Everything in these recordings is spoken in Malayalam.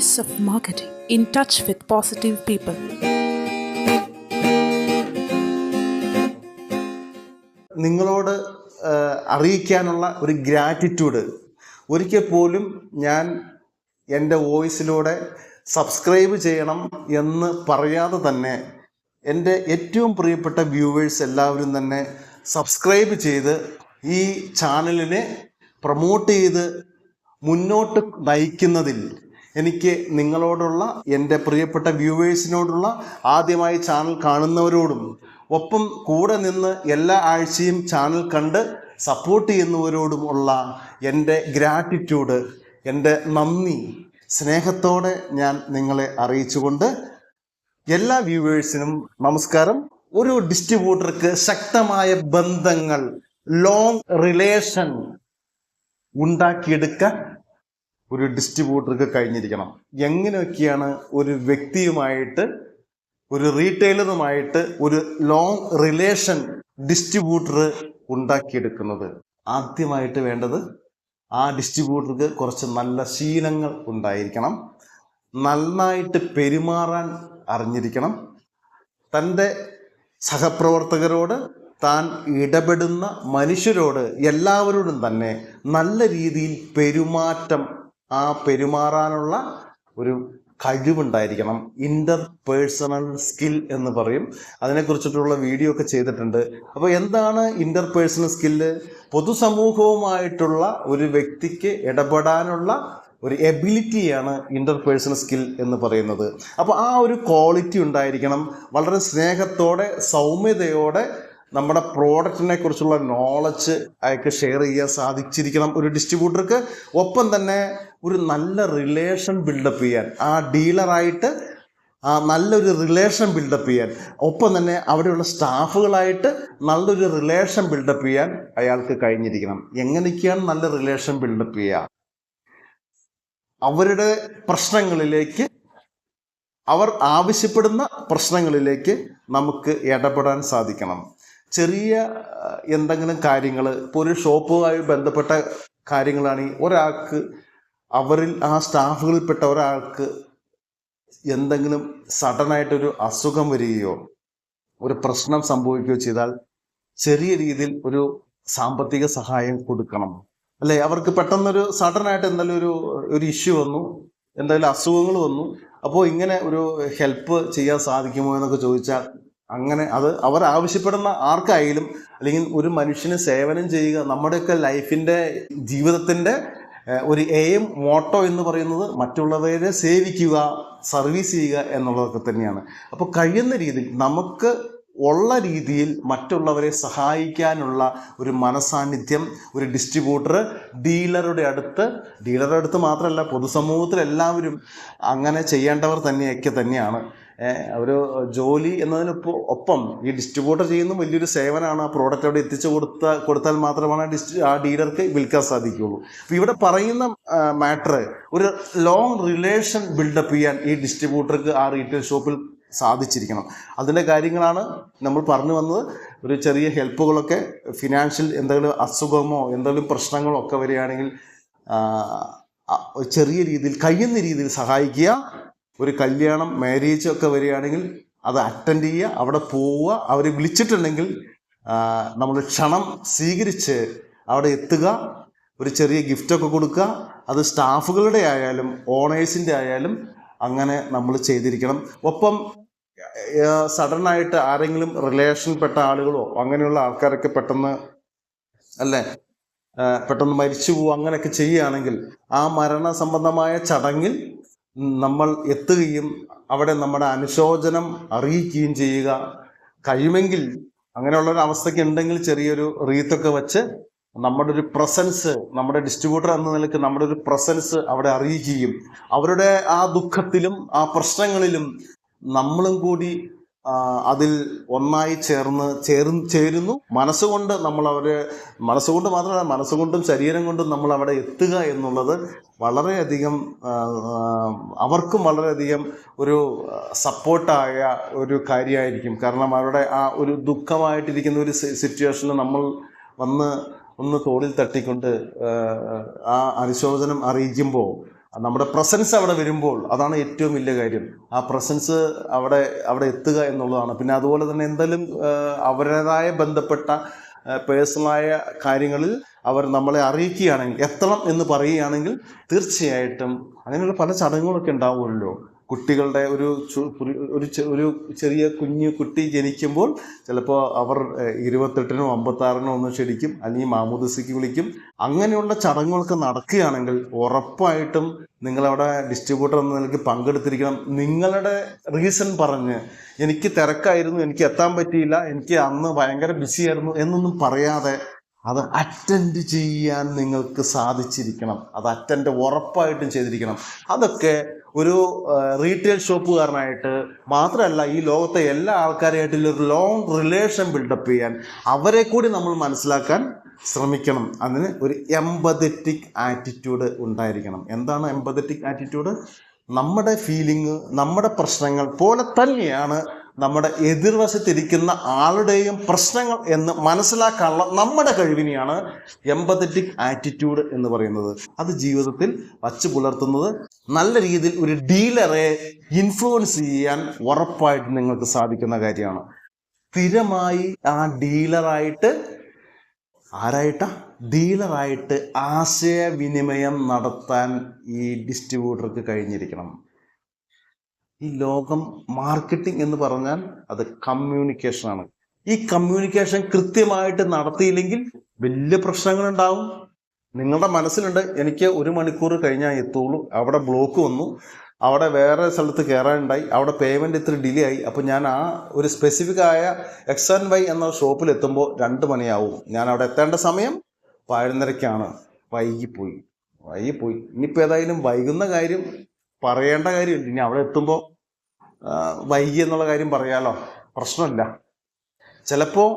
Ace of Marketing in touch with positive people. നിങ്ങളോട് അറിയിക്കാനുള്ള ഒരു ഗ്രാറ്റിറ്റ്യൂഡ് ഒരിക്കൽ പോലും ഞാൻ എന്റെ വോയിസിലൂടെ സബ്സ്ക്രൈബ് ചെയ്യണം എന്ന് പറയാതെ തന്നെ എന്റെ ഏറ്റവും പ്രിയപ്പെട്ട വ്യൂവേഴ്സ് എല്ലാവരും തന്നെ സബ്സ്ക്രൈബ് ചെയ്ത് ഈ ചാനലിനെ പ്രൊമോട്ട് ചെയ്ത് മുന്നോട്ട് നയിക്കുന്നതിൽ എനിക്ക് നിങ്ങളോടുള്ള എന്റെ പ്രിയപ്പെട്ട വ്യൂവേഴ്സിനോടുള്ള ആദ്യമായി ചാനൽ കാണുന്നവരോടും ഒപ്പം കൂടെ നിന്ന് എല്ലാ ആഴ്ചയും ചാനൽ കണ്ട് സപ്പോർട്ട് ചെയ്യുന്നവരോടും ഉള്ള എന്റെ ഗ്രാറ്റിറ്റ്യൂഡ് എന്റെ നന്ദി സ്നേഹത്തോടെ ഞാൻ നിങ്ങളെ അറിയിച്ചുകൊണ്ട് എല്ലാ വ്യൂവേഴ്സിനും നമസ്കാരം. ഒരു ഡിസ്ട്രിബ്യൂട്ടർക്ക് ശക്തമായ ബന്ധങ്ങൾ ലോങ് റിലേഷൻ ഉണ്ടാക്കിയെടുക്കാൻ ഒരു ഡിസ്ട്രിബ്യൂട്ടർക്ക് കഴിഞ്ഞിരിക്കണം. എങ്ങനെയൊക്കെയാണ് ഒരു വ്യക്തിയുമായിട്ട് ഒരു റീറ്റെയിലറുമായിട്ട് ഒരു ലോങ് റിലേഷൻ ഡിസ്ട്രിബ്യൂട്ടർ ഉണ്ടാക്കിയെടുക്കുന്നത്? ആദ്യമായിട്ട് വേണ്ടത് ആ ഡിസ്ട്രിബ്യൂട്ടർക്ക് കുറച്ച് നല്ല ശീലങ്ങൾ ഉണ്ടായിരിക്കണം. നന്നായിട്ട് പെരുമാറാൻ അറിഞ്ഞിരിക്കണം. തന്റെ സഹപ്രവർത്തകരോട് താൻ ഇടപെടുന്ന മനുഷ്യരോട് എല്ലാവരോടും തന്നെ നല്ല രീതിയിൽ പെരുമാറ്റം ആ പെരുമാറാനുള്ള ഒരു കഴിവുണ്ടായിരിക്കണം. ഇന്റർ പേഴ്സണൽ സ്കിൽ എന്ന് പറയും. അതിനെക്കുറിച്ചിട്ടുള്ള വീഡിയോ ഒക്കെ ചെയ്തിട്ടുണ്ട്. അപ്പോൾ എന്താണ് ഇന്റർ പേഴ്സണൽ സ്കില്ല് പൊതുസമൂഹവുമായിട്ടുള്ള ഒരു വ്യക്തിക്ക് ഇടപെടാനുള്ള ഒരു എബിലിറ്റിയാണ് ഇന്റർ പേഴ്സണൽ സ്കിൽ എന്ന് പറയുന്നത്. അപ്പോൾ ആ ഒരു ക്വാളിറ്റി ഉണ്ടായിരിക്കണം. വളരെ സ്നേഹത്തോടെ സൗമ്യതയോടെ നമ്മുടെ പ്രോഡക്റ്റിനെ കുറിച്ചുള്ള നോളജ് അയാൾക്ക് ഷെയർ ചെയ്യാൻ സാധിച്ചിരിക്കണം ഒരു ഡിസ്ട്രിബ്യൂട്ടർക്ക് ഒപ്പം തന്നെ ഒരു നല്ല റിലേഷൻ ബിൽഡപ്പ് ചെയ്യാൻ ആ ഡീലറായിട്ട് നല്ലൊരു റിലേഷൻ ബിൽഡപ്പ് ചെയ്യാൻ ഒപ്പം തന്നെ അവിടെയുള്ള സ്റ്റാഫുകളായിട്ട് നല്ലൊരു റിലേഷൻ ബിൽഡപ്പ് ചെയ്യാൻ അയാൾക്ക് കഴിഞ്ഞിരിക്കണം. എങ്ങനെയൊക്കെയാണ് നല്ല റിലേഷൻ ബിൽഡപ്പ് ചെയ്യുക അവരുടെ പ്രശ്നങ്ങളിലേക്ക് അവർ ആവശ്യപ്പെടുന്ന പ്രശ്നങ്ങളിലേക്ക് നമുക്ക് ഇടപെടാൻ സാധിക്കണം. ചെറിയ എന്തെങ്കിലും കാര്യങ്ങൾ ഇപ്പോൾ ഒരു ഷോപ്പുമായി ബന്ധപ്പെട്ട കാര്യങ്ങളാണെങ്കിൽ ഒരാൾക്ക് അവരിൽ ആ സ്റ്റാഫുകളിൽപ്പെട്ട ഒരാൾക്ക് എന്തെങ്കിലും സഡനായിട്ടൊരു അസുഖം വരികയോ ഒരു പ്രശ്നം സംഭവിക്കുകയോ ചെയ്താൽ ചെറിയ രീതിയിൽ ഒരു സാമ്പത്തിക സഹായം കൊടുക്കണം. അല്ലെ? അവർക്ക് പെട്ടെന്നൊരു സഡനായിട്ട് എന്തെങ്കിലും ഒരു ഒരു ഇഷ്യൂ വന്നു എന്തെങ്കിലും അസുഖങ്ങൾ വന്നു അപ്പോൾ ഇങ്ങനെ ഒരു ഹെൽപ്പ് ചെയ്യാൻ സാധിക്കുമോ എന്നൊക്കെ ചോദിച്ചാൽ അങ്ങനെ അത് അവർ ആവശ്യപ്പെടുന്ന ആർക്കായാലും അല്ലെങ്കിൽ ഒരു മനുഷ്യന് സേവനം ചെയ്യുക നമ്മുടെയൊക്കെ ലൈഫിന്റെ ജീവിതത്തിന്റെ ഒരു എയിം മോട്ടോ എന്ന് പറയുന്നത് മറ്റുള്ളവരെ സേവിക്കുക സർവീസ് ചെയ്യുക എന്നുള്ളതൊക്കെ തന്നെയാണ്. അപ്പോൾ കഴിയുന്ന രീതിയിൽ നമുക്ക് ഉള്ള രീതിയിൽ മറ്റുള്ളവരെ സഹായിക്കാനുള്ള ഒരു മനസാന്നിധ്യം ഒരു ഡിസ്ട്രിബ്യൂട്ടർ ഡീലറുടെ അടുത്ത് ഡീലറുടെ അടുത്ത് മാത്രമല്ല പൊതുസമൂഹത്തിൽ എല്ലാവരും അങ്ങനെ ചെയ്യേണ്ടവർ തന്നെയൊക്കെ തന്നെയാണ്. ഒരു ജോലി എന്നതിനൊപ്പം ഒപ്പം ഈ ഡിസ്ട്രിബ്യൂട്ടർ ചെയ്യുന്ന വലിയൊരു സേവനമാണ് ആ പ്രോഡക്റ്റ് അവിടെ എത്തിച്ചു കൊടുത്ത കൊടുത്താൽ മാത്രമാണ് ഡിസ്ട്രി ആ ഡീലർക്ക് വിൽക്കാൻ സാധിക്കുകയുള്ളൂ. അപ്പോൾ ഇവിടെ പറയുന്ന മാറ്റർ ഒരു ലോങ് റിലേഷൻ ബിൽഡപ്പ് ചെയ്യാൻ ഈ ഡിസ്ട്രിബ്യൂട്ടർക്ക് ആ റീറ്റെയിൽ ഷോപ്പിൽ സാധിച്ചിരിക്കണം. അതിന്റെ കാര്യങ്ങളാണ് നമ്മൾ പറഞ്ഞു വന്നത്. ഒരു ചെറിയ ഹെൽപ്പുകളൊക്കെ ഫിനാൻഷ്യൽ എന്തെങ്കിലും അസുഖമോ എന്തെങ്കിലും പ്രശ്നങ്ങളോ ഒക്കെ വരികയാണെങ്കിൽ ചെറിയ രീതിയിൽ കഴിയുന്ന രീതിയിൽ സഹായിക്കുക. ഒരു കല്യാണം മാരേജ് ഒക്കെ വരികയാണെങ്കിൽ അത് അറ്റൻഡ് ചെയ്യുക. അവിടെ പോവുക. അവർ വിളിച്ചിട്ടുണ്ടെങ്കിൽ നമ്മൾ ക്ഷണം സ്വീകരിച്ച് അവിടെ എത്തുക. ഒരു ചെറിയ ഗിഫ്റ്റൊക്കെ കൊടുക്കുക. അത് സ്റ്റാഫുകളുടെ ആയാലും ഓണേഴ്സിന്റെ ആയാലും അങ്ങനെ നമ്മൾ ചെയ്തിരിക്കണം. ഒപ്പം സഡനായിട്ട് ആരെങ്കിലും റിലേഷൻപ്പെട്ട ആളുകളോ അങ്ങനെയുള്ള ആൾക്കാരൊക്കെ പെട്ടെന്ന് അല്ലേ? പെട്ടെന്ന് മരിച്ചു പോവുക അങ്ങനെയൊക്കെ ചെയ്യുകയാണെങ്കിൽ ആ മരണ സംബന്ധമായ ചടങ്ങിൽ നമ്മൾ എത്തുകയും അവിടെ നമ്മുടെ അനുശോചനം അറിയിക്കുകയും ചെയ്യുക. കഴിയുമെങ്കിൽ അങ്ങനെയുള്ള ഒരു അവസ്ഥയ്ക്ക് ഉണ്ടെങ്കിൽ ചെറിയൊരു റീത്തൊക്കെ വെച്ച് നമ്മുടെ ഒരു പ്രസൻസ് നമ്മുടെ ഡിസ്ട്രിബ്യൂട്ടർ എന്ന നിലയ്ക്ക് നമ്മുടെ ഒരു പ്രസൻസ് അവിടെ അറിയിക്കുകയും അവരുടെ ആ ദുഃഖത്തിലും ആ പ്രശ്നങ്ങളിലും നമ്മളും കൂടി അതിൽ ഒന്നായി ചേർന്ന് ചേർ ചേരുന്നു മനസ്സുകൊണ്ട് നമ്മൾ അവരെ മനസ്സുകൊണ്ട് മാത്രമല്ല മനസ്സുകൊണ്ടും ശരീരം കൊണ്ടും നമ്മൾ അവിടെ എത്തുക എന്നുള്ളത് വളരെയധികം അവർക്കും വളരെയധികം ഒരു സപ്പോർട്ടായ ഒരു കാര്യമായിരിക്കും കാരണം അവരുടെ ആ ഒരു ദുഃഖമായിട്ടിരിക്കുന്ന ഒരു സിറ്റുവേഷനിൽ നമ്മൾ വന്ന് ഒന്ന് തോളിൽ തട്ടിക്കൊണ്ട് ആ അനുശോചനം അറിയിക്കുമ്പോൾ നമ്മുടെ പ്രസൻസ് അവിടെ വരുമ്പോൾ അതാണ് ഏറ്റവും വലിയ കാര്യം. ആ പ്രസൻസ് അവിടെ അവിടെ എത്തുക എന്നുള്ളതാണ്. പിന്നെ അതുപോലെ തന്നെ എന്തെങ്കിലും അവരുടേതായ ബന്ധപ്പെട്ട പേഴ്സണലായ കാര്യങ്ങളിൽ അവർ നമ്മളെ അറിയിക്കുകയാണെങ്കിൽ എത്തണം എന്ന് പറയുകയാണെങ്കിൽ തീർച്ചയായിട്ടും അങ്ങനെയുള്ള പല ചടങ്ങുകളൊക്കെ ഉണ്ടാവുമല്ലോ. കുട്ടികളുടെ ഒരു ഒരു- ഒരു ചെറിയ കുഞ്ഞു കുട്ടി ജനിക്കുമ്പോൾ ചിലപ്പോൾ അവർ ഇരുപത്തെട്ടിനോ അമ്പത്താറിനോ ഒന്ന് ക്ഷണിക്കും അല്ലെങ്കിൽ മാമൂദസിക്ക് വിളിക്കും. അങ്ങനെയുള്ള ചടങ്ങുകളൊക്കെ നടക്കുകയാണെങ്കിൽ ഉറപ്പായിട്ടും നിങ്ങളവിടെ ഡിസ്ട്രിബ്യൂട്ടർ എന്ന നിലയ്ക്ക് പങ്കെടുത്തിരിക്കണം. നിങ്ങളുടെ റീസൺ പറഞ്ഞ് എനിക്ക് തിരക്കായിരുന്നു എനിക്ക് എത്താൻ പറ്റിയില്ല എനിക്ക് അന്ന് ഭയങ്കര ബിസി ആയിരുന്നു എന്നൊന്നും പറയാതെ അത് അറ്റൻഡ് ചെയ്യാൻ നിങ്ങൾക്ക് സാധിച്ചിരിക്കണം. അത് അറ്റൻഡ് ഉറപ്പായിട്ടും ചെയ്തിരിക്കണം. അതൊക്കെ ഒരു റീറ്റെയിൽ ഷോപ്പുകാരനായിട്ട് മാത്രമല്ല ഈ ലോകത്തെ എല്ലാ ആൾക്കാരായിട്ടുള്ള ഒരു ലോങ് റിലേഷൻ ബിൽഡപ്പ് ചെയ്യാൻ അവരെ കൂടി നമ്മൾ മനസ്സിലാക്കാൻ ശ്രമിക്കണം. അതിന് ഒരു എമ്പതറ്റിക് ആറ്റിറ്റ്യൂഡ് ഉണ്ടായിരിക്കണം. എന്താണ് എമ്പതറ്റിക് ആറ്റിറ്റ്യൂഡ് നമ്മുടെ ഫീലിംഗ് നമ്മുടെ പ്രശ്നങ്ങൾ പോലെ തന്നെയാണ് നമ്മുടെ എതിർവശത്തിരിക്കുന്ന ആളുടെയും പ്രശ്നങ്ങൾ എന്ന് മനസ്സിലാക്കാനുള്ള നമ്മുടെ കഴിവിനെയാണ് എമ്പതറ്റിക് ആറ്റിറ്റ്യൂഡ് എന്ന് പറയുന്നത്. അത് ജീവിതത്തിൽ വച്ചു പുലർത്തുന്നത് നല്ല രീതിയിൽ ഒരു ഡീലറെ ഇൻഫ്ലുവൻസ് ചെയ്യാൻ ഉറപ്പായിട്ട് നിങ്ങൾക്ക് സാധിക്കുന്ന കാര്യമാണ്. സ്ഥിരമായി ആ ഡീലറായിട്ട് ആരായിട്ട? ഡീലറായിട്ട് ആശയവിനിമയം നടത്താൻ ഈ ഡിസ്ട്രിബ്യൂട്ടർക്ക് കഴിഞ്ഞിരിക്കണം. ഈ ലോകം മാർക്കറ്റിംഗ് എന്ന് പറഞ്ഞാൽ അത് കമ്മ്യൂണിക്കേഷനാണ് ഈ കമ്മ്യൂണിക്കേഷൻ കൃത്യമായിട്ട് നടത്തിയില്ലെങ്കിൽ വലിയ പ്രശ്നങ്ങളുണ്ടാവും. നിങ്ങളുടെ മനസ്സിലുണ്ട് എനിക്ക് ഒരു മണിക്കൂർ കഴിഞ്ഞാൽ എത്തുള്ളൂ. അവിടെ ബ്ലോക്ക് വന്നു. അവിടെ വേറെ സ്ഥലത്ത് കയറാനുണ്ടായി അവിടെ പേയ്മെന്റ് ഇത്തിരി ഡിലേ ആയി. അപ്പോൾ ഞാൻ ആ ഒരു സ്പെസിഫിക് ആയ എക്സ് ആൻഡ് വൈ എന്ന ഷോപ്പിൽ എത്തുമ്പോൾ രണ്ട് മണിയാവും. ഞാൻ അവിടെ എത്തേണ്ട സമയം പതിനൊന്നരയ്ക്കാണ് വൈകിപ്പോയി. വൈകിപ്പോയി. ഇനിയിപ്പോൾ ഏതായാലും വൈകുന്ന കാര്യം പറയേണ്ട കാര്യമില്ല. ഇനി അവിടെ എത്തുമ്പോൾ വൈകി എന്നുള്ള കാര്യം പറയാലോ? പ്രശ്നമില്ല. ചിലപ്പോൾ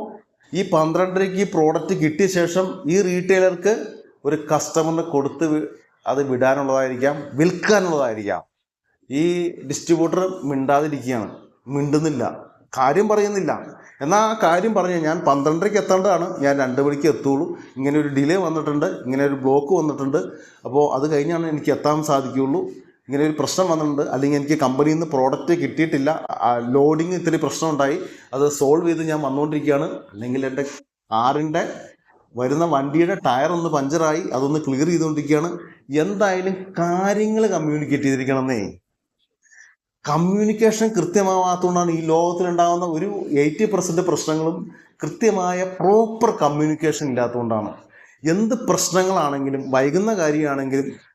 ഈ പന്ത്രണ്ടരയ്ക്ക് ഈ പ്രോഡക്റ്റ് കിട്ടിയ ശേഷം ഈ റീറ്റെയിലർക്ക് ഒരു കസ്റ്റമറിന് കൊടുത്ത് അത് വിടാനുള്ളതായിരിക്കാം വിൽക്കാനുള്ളതായിരിക്കാം. ഈ ഡിസ്ട്രിബ്യൂട്ടർ മിണ്ടാതിരിക്കുകയാണ്. മിണ്ടുന്നില്ല. കാര്യം പറയുന്നില്ല. എന്നാൽ ആ കാര്യം പറഞ്ഞ് ഞാൻ പന്ത്രണ്ടരയ്ക്ക് എത്തേണ്ടതാണ്. ഞാൻ രണ്ട് മണിക്ക് എത്തുള്ളൂ. ഇങ്ങനെ ഒരു ഡിലേ വന്നിട്ടുണ്ട്. ഇങ്ങനെ ഒരു ബ്ലോക്ക് വന്നിട്ടുണ്ട്. അപ്പോൾ അത് കഴിഞ്ഞാണ് എനിക്ക് എത്താൻ സാധിക്കുകയുള്ളൂ. ഇങ്ങനെ ഒരു പ്രശ്നം വന്നിട്ടുണ്ട്. അല്ലെങ്കിൽ എനിക്ക് കമ്പനിയിൽ നിന്ന് പ്രോഡക്റ്റ് കിട്ടിയിട്ടില്ല. ലോഡിങ് ഇത്തിരി പ്രശ്നം ഉണ്ടായി അത് സോൾവ് ചെയ്ത് ഞാൻ വന്നുകൊണ്ടിരിക്കുകയാണ്. അല്ലെങ്കിൽ എന്റെ കാറിന്റെ വരുന്ന വണ്ടിയുടെ ടയർ ഒന്ന് പഞ്ചറായി അതൊന്ന് ക്ലിയർ ചെയ്തുകൊണ്ടിരിക്കുകയാണ്. എന്തായാലും കാര്യങ്ങൾ കമ്മ്യൂണിക്കേറ്റ് ചെയ്തിരിക്കണമെന്നേ. കമ്മ്യൂണിക്കേഷൻ കൃത്യമാവാത്തതുകൊണ്ടാണ് ഈ ലോകത്തിലുണ്ടാകുന്ന ഒരു എയ്റ്റി പെർസെന്റ് പ്രശ്നങ്ങളും കൃത്യമായ പ്രോപ്പർ കമ്മ്യൂണിക്കേഷൻ ഇല്ലാത്തതുകൊണ്ടാണ്. എന്ത് പ്രശ്നങ്ങളാണെങ്കിലും വൈകുന്ന കാര്യമാണെങ്കിലും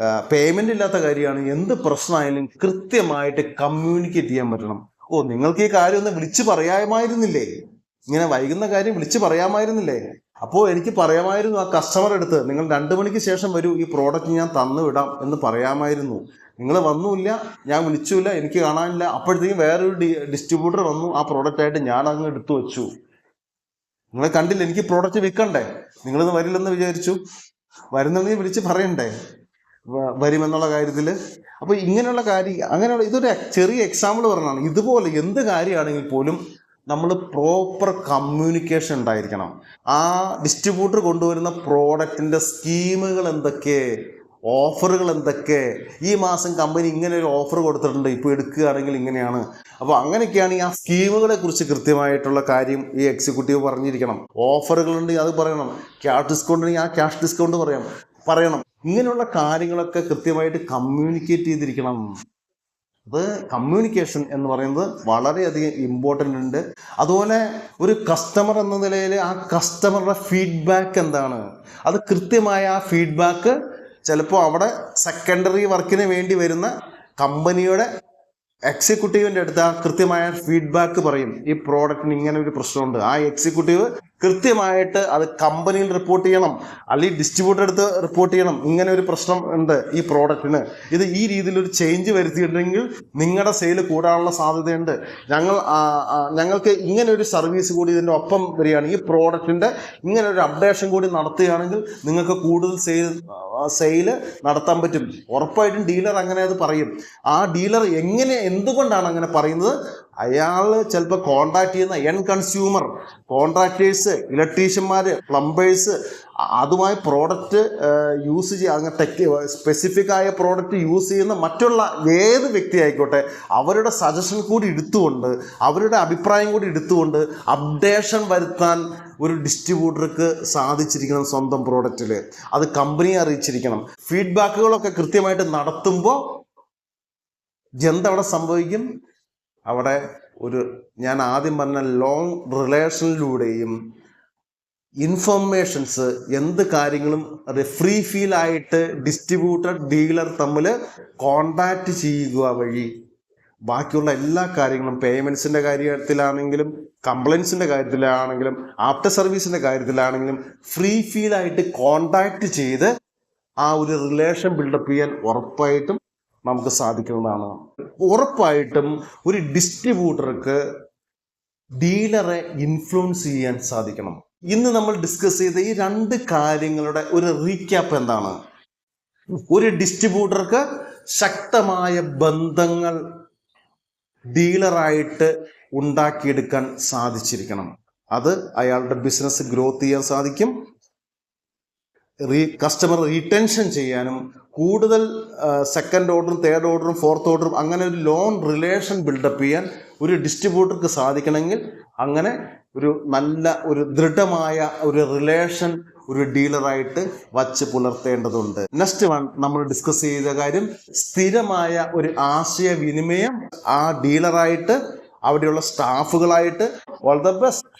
പേയ്മെന്റ് ഇല്ലാത്ത കാര്യമാണ് എന്ത് പ്രശ്നമായാലും കൃത്യമായിട്ട് കമ്മ്യൂണിക്കേറ്റ് ചെയ്യാൻ പറ്റണം. ഓ നിങ്ങൾക്ക് ഈ കാര്യം ഒന്ന് വിളിച്ച് പറയാമായിരുന്നില്ലേ? ഇങ്ങനെ വൈകുന്ന കാര്യം വിളിച്ച് പറയാമായിരുന്നില്ലേ? അപ്പോൾ എനിക്ക് പറയാമായിരുന്നു ആ കസ്റ്റമർ അടുത്ത് നിങ്ങൾ രണ്ട് മണിക്ക് ശേഷം വരൂ ഈ പ്രോഡക്റ്റ് ഞാൻ തന്നു വിടാം എന്ന് പറയാമായിരുന്നു. നിങ്ങൾ വന്നുമില്ല ഞാൻ വിളിച്ചില്ല എനിക്ക് കാണാനില്ല. അപ്പോഴത്തേക്കും വേറൊരു ഡിസ്ട്രിബ്യൂട്ടർ വന്നു ആ പ്രോഡക്റ്റ് ആയിട്ട് ഞാൻ അങ്ങ് എടുത്തു വെച്ചു. നിങ്ങളെ കണ്ടില്ല എനിക്ക് പ്രോഡക്റ്റ് വിൽക്കണ്ടേ? നിങ്ങളിന്ന് വരില്ലെന്ന് വിചാരിച്ചു. വരുന്നെങ്കിൽ വിളിച്ച് പറയണ്ടേ? വരുമെന്നുള്ള കാര്യത്തിൽ അപ്പോൾ ഇങ്ങനെയുള്ള കാര്യം അങ്ങനെയുള്ള ഇതൊരു ചെറിയ എക്സാമ്പിൾ പറഞ്ഞതാണ്. ഇതുപോലെ എന്ത് കാര്യമാണെങ്കിൽ പോലും നമ്മൾ പ്രോപ്പർ കമ്മ്യൂണിക്കേഷൻ ഉണ്ടായിരിക്കണം. ആ ഡിസ്ട്രിബ്യൂട്ടർ കൊണ്ടുവരുന്ന പ്രോഡക്റ്റിന്റെ സ്കീമുകൾ എന്തൊക്കെ ഓഫറുകൾ എന്തൊക്കെ ഈ മാസം കമ്പനി ഇങ്ങനെ ഒരു ഓഫർ കൊടുത്തിട്ടുണ്ട് ഇപ്പോൾ എടുക്കുകയാണെങ്കിൽ ഇങ്ങനെയാണ്. അപ്പോൾ അങ്ങനെയൊക്കെയാണ് ഈ ആ സ്കീമുകളെ കുറിച്ച് കൃത്യമായിട്ടുള്ള കാര്യം ഈ എക്സിക്യൂട്ടീവ് പറഞ്ഞിരിക്കണം. ഓഫറുകളുണ്ടെങ്കിൽ അത് പറയണം. ക്യാഷ് ഡിസ്കൗണ്ട് ഉണ്ടെങ്കിൽ ആ ക്യാഷ് ഡിസ്കൗണ്ട് പറയാം പറയണം. ഇങ്ങനെയുള്ള കാര്യങ്ങളൊക്കെ കൃത്യമായിട്ട് കമ്മ്യൂണിക്കേറ്റ് ചെയ്തിരിക്കണം. അത് കമ്മ്യൂണിക്കേഷൻ എന്ന് പറയുന്നത് വളരെയധികം ഇമ്പോർട്ടന്റ് ഉണ്ട്. അതുപോലെ ഒരു കസ്റ്റമർ എന്ന നിലയിൽ ആ കസ്റ്റമറുടെ ഫീഡ്ബാക്ക് എന്താണ്? അത് കൃത്യമായ ആ ഫീഡ്ബാക്ക് ചിലപ്പോൾ അവിടെ സെക്കൻഡറി വർക്കിന് വേണ്ടി വരുന്ന കമ്പനിയുടെ എക്സിക്യൂട്ടീവിന്റെ അടുത്ത് ആ കൃത്യമായ ഫീഡ്ബാക്ക് പറയും. ഈ പ്രോഡക്റ്റിന് ഇങ്ങനെ ഒരു പ്രശ്നമുണ്ട്. ആ എക്സിക്യൂട്ടീവ് കൃത്യമായിട്ട് അത് കമ്പനിയിൽ റിപ്പോർട്ട് ചെയ്യണം. അല്ലെങ്കിൽ ഡിസ്ട്രിബ്യൂട്ടർ അടുത്ത് റിപ്പോർട്ട് ചെയ്യണം. ഇങ്ങനെ ഒരു പ്രശ്നം ഉണ്ട് ഈ പ്രോഡക്റ്റിന് ഇത് ഈ രീതിയിൽ ഒരു ചേഞ്ച് വരുത്തിയിട്ടുണ്ടെങ്കിൽ നിങ്ങളുടെ സെയിൽ കൂടാനുള്ള സാധ്യതയുണ്ട്. ഞങ്ങൾ ഞങ്ങൾക്ക് ഇങ്ങനെ ഒരു സർവീസ് കൂടി ഇതിന്റെ ഒപ്പം വരികയാണ്. ഈ പ്രോഡക്റ്റിന്റെ ഇങ്ങനെ ഒരു അപ്ഡേഷൻ കൂടി നടത്തുകയാണെങ്കിൽ നിങ്ങൾക്ക് കൂടുതൽ സെയിൽ സെയിൽ നടത്താൻ പറ്റും. ഉറപ്പായിട്ടും ഡീലർ അങ്ങനെ അത് പറയും. ആ ഡീലർ എങ്ങനെ എന്തുകൊണ്ടാണ് അങ്ങനെ പറയുന്നത്? അയാൾ ചിലപ്പോൾ കോൺട്രാക്ട് ചെയ്യുന്ന എൻ കൺസ്യൂമർ കോൺട്രാക്ടേഴ്സ് ഇലക്ട്രീഷ്യന്മാർ പ്ലംബേഴ്സ് അതുമായി പ്രോഡക്റ്റ് യൂസ് ചെയ്യുക. അങ്ങനെ ടെക് സ്പെസിഫിക് ആയ പ്രോഡക്റ്റ് യൂസ് ചെയ്യുന്ന മറ്റുള്ള ഏത് വ്യക്തി ആയിക്കോട്ടെ അവരുടെ സജഷൻ കൂടി എടുത്തുകൊണ്ട് അവരുടെ അഭിപ്രായം കൂടി എടുത്തുകൊണ്ട് അപ്ഡേഷൻ വരുത്താൻ ഒരു ഡിസ്ട്രിബ്യൂട്ടർക്ക് സാധിച്ചിരിക്കണം സ്വന്തം പ്രോഡക്റ്റിൽ അത് കമ്പനിയെ അറിയിച്ചിരിക്കണം. ഫീഡ്ബാക്കുകളൊക്കെ കൃത്യമായിട്ട് നടത്തുമ്പോൾ എന്തവിടെ സംഭവിക്കും. അവിടെ ഒരു ഞാൻ ആദ്യം പറഞ്ഞ ലോങ് റിലേഷനിലൂടെയും ഇൻഫർമേഷൻസ് എന്ത് കാര്യങ്ങളും ഫ്രീ ഫീൽ ആയിട്ട് ഡിസ്ട്രിബ്യൂട്ടർ ഡീലർ തമ്മിൽ കോണ്ടാക്ട് ചെയ്യുക വഴി ബാക്കിയുള്ള എല്ലാ കാര്യങ്ങളും പേയ്മെന്റ്സിന്റെ കാര്യത്തിലാണെങ്കിലും കംപ്ലയിൻസിന്റെ കാര്യത്തിലാണെങ്കിലും ആഫ്റ്റർ സർവീസിന്റെ കാര്യത്തിലാണെങ്കിലും ഫ്രീ ഫീൽ ആയിട്ട് കോണ്ടാക്ട് ചെയ്ത് ആ ഒരു റിലേഷൻ ബിൽഡപ്പ് ചെയ്യാൻ ഉറപ്പായിട്ടും നമുക്ക് സാധിക്കുന്നതാണ്. ഉറപ്പായിട്ടും ഒരു ഡിസ്ട്രിബ്യൂട്ടർക്ക് ഡീലറെ ഇൻഫ്ലുവൻസ് ചെയ്യാൻ സാധിക്കണം. ഇന്ന് നമ്മൾ ഡിസ്കസ് ചെയ്ത ഈ രണ്ട് കാര്യങ്ങളുടെ ഒരു റീക്യാപ്പ് എന്താണ്? ഒരു ഡിസ്ട്രിബ്യൂട്ടർക്ക് ശക്തമായ ബന്ധങ്ങൾ ഡീലറായിട്ട് ഉണ്ടാക്കിയെടുക്കാൻ സാധിച്ചിരിക്കണം. അത് അയാളുടെ ബിസിനസ് ഗ്രോത്ത് ചെയ്യാൻ സാധിക്കും. റീ കസ്റ്റമർ റീടെൻഷൻ ചെയ്യാനും കൂടുതൽ സെക്കൻഡ് ഓർഡറും തേർഡ് ഓർഡറും ഫോർത്ത് ഓർഡറും അങ്ങനെ ഒരു ലോൺ റിലേഷൻ ബിൽഡപ്പ് ചെയ്യാൻ ഒരു ഡിസ്ട്രിബ്യൂട്ടർക്ക് സാധിക്കണമെങ്കിൽ അങ്ങനെ ഒരു നല്ല ഒരു ദൃഢമായ ഒരു റിലേഷൻ ഒരു ഡീലറായിട്ട് വച്ച് പുലർത്തേണ്ടതുണ്ട്. നെക്സ്റ്റ് വൺ നമ്മൾ ഡിസ്കസ് ചെയ്ത കാര്യം സ്ഥിരമായ ഒരു ആശയവിനിമയം ആ ഡീലറായിട്ട് അവിടെയുള്ള സ്റ്റാഫുകളായിട്ട് ഓൾ ദ ബെസ്റ്റ്